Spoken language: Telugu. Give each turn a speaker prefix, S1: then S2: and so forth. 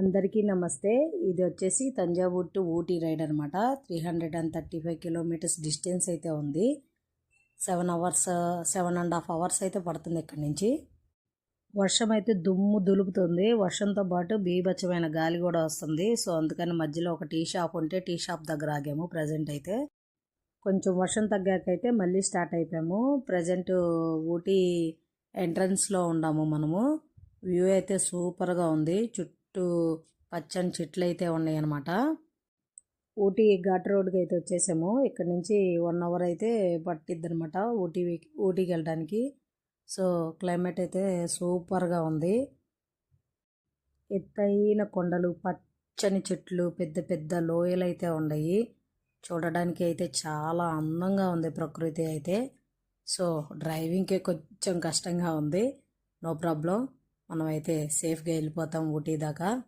S1: అందరికీ నమస్తే. ఇది వచ్చేసి తంజావూర్ టు ఊటీ రైడ్ అనమాట three hundred and thirty five kilometres distance అయితే ఉంది. Seven hours seven and half hours అయితే పడుతుంది ఇక్కడ నుంచి. వర్షం అయితే దుమ్ము దులుపుతుంది. వర్షంతో పాటు బీభత్సమైన గాలి కూడా వస్తుంది. సో అందుకని మధ్యలో ఒక టీ షాప్ ఉంటే టీ షాప్ దగ్గర ఆగాము ప్రజెంట్ అయితే. కొంచెం వర్షం తగ్గాకైతే మళ్ళీ స్టార్ట్ అయిపోయాము. ప్రజెంట్ ఊటీ ఎంట్రన్స్లో ఉన్నాము మనము. వ్యూ అయితే సూపర్గా ఉంది. చుట్టూ పచ్చని చెట్లు అయితే ఉన్నాయి అనమాట ఊటీ ఘాట్ రోడ్కి అయితే వచ్చేసాము. ఇక్కడ నుంచి వన్ అవర్ అయితే పట్టిద్ది అనమాట ఊటీ ఊటీకి వెళ్ళడానికి సో క్లైమేట్ అయితే సూపర్గా ఉంది. ఎత్తైన కొండలు పచ్చని చెట్లు పెద్ద పెద్ద లోయలు అయితే ఉన్నాయి. చూడడానికి అయితే చాలా అందంగా ఉంది ప్రకృతి అయితే. సో డ్రైవింగ్కే కొంచెం కష్టంగా ఉంది. No problem. మనమైతే సేఫ్గా వెళ్ళిపోతాం ఊటీ దాకా.